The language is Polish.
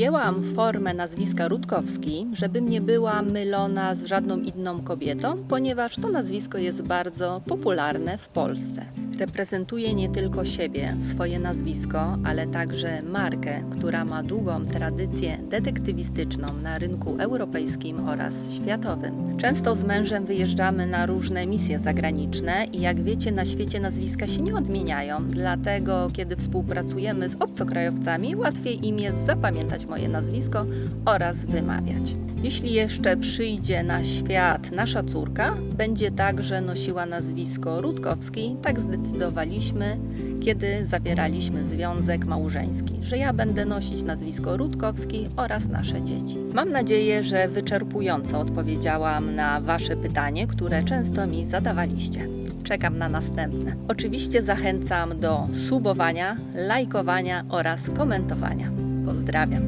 Wybrałam formę nazwiska Rutkowski, żebym nie była mylona z żadną inną kobietą, ponieważ to nazwisko jest bardzo popularne w Polsce. Reprezentuje nie tylko siebie, swoje nazwisko, ale także markę, która ma długą tradycję detektywistyczną na rynku europejskim oraz światowym. Często z mężem wyjeżdżamy na różne misje zagraniczne i jak wiecie, na świecie nazwiska się nie odmieniają, dlatego kiedy współpracujemy z obcokrajowcami, łatwiej im jest zapamiętać moje nazwisko oraz wymawiać. Jeśli jeszcze przyjdzie na świat nasza córka, będzie także nosiła nazwisko Rutkowski. Tak zdecydowaliśmy, kiedy zawieraliśmy związek małżeński, że ja będę nosić nazwisko Rutkowski oraz nasze dzieci. Mam nadzieję, że wyczerpująco odpowiedziałam na Wasze pytanie, które często mi zadawaliście. Czekam na następne. Oczywiście zachęcam do subowania, lajkowania oraz komentowania. Pozdrawiam.